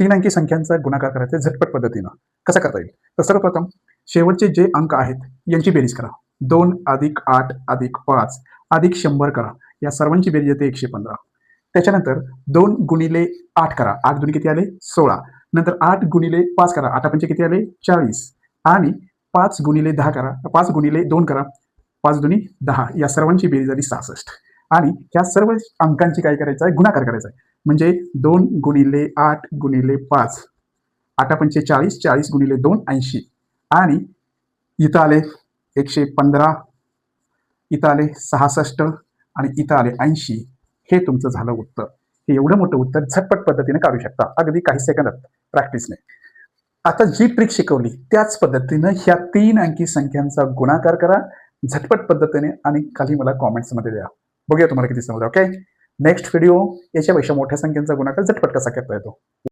तीन अंकी संख्यांचा गुणाकार करायचा आहे झटपट पद्धतीनं. कसं करता येईल? तर सर्वप्रथम शेवटचे जे अंक आहेत यांची बेरीज करा. दोन अधिक आठ अधिक पाच अधिक शंभर करा. या सर्वांची बेरीज येते एकशे पंधरा. त्याच्यानंतर दोन गुणिले आठ करा. आठ दुनी किती आले? सोळा. नंतर आठ गुणिले पाच करा. आठ पंचे किती आले? चाळीस. आणि पाच गुणिले दहा करा. पाच गुणिले दोन करा. पाच दुनी दहा. या सर्वांची बेरीज झाली सहासष्ट. आणि ह्या सर्व अंकांची काय करायचं आहे? गुणाकार करायचा आहे. म्हणजे दोन गुणिले आठ गुणिले पाच. आठा पंचे चाळीस चाळीस गुणिले दोन ऐंशी. आणि इथं आले एकशे पंधरा इथं आले सहासष्ट आणि इथं आले ऐंशी. हे तुमचं झालं उत्तर. हे एवढं मोठं उत्तर झटपट पद्धतीने काढू शकता. अगदी काही सेकंदात प्रॅक्टिसने आता जी ट्रिक शिकवली त्याच पद्धतीनं ह्या तीन अंकी संख्यांचा गुणाकार करा. झटपट पद्धतीने आणि खाली मला कॉमेंट्समध्ये द्या. बघूया तुम्हाला किती समजा ओके नेक्स्ट व्हिडिओ याच्यापेक्षा मोठ्या संख्येचा गुणाकार झटपट कसा करता येतो?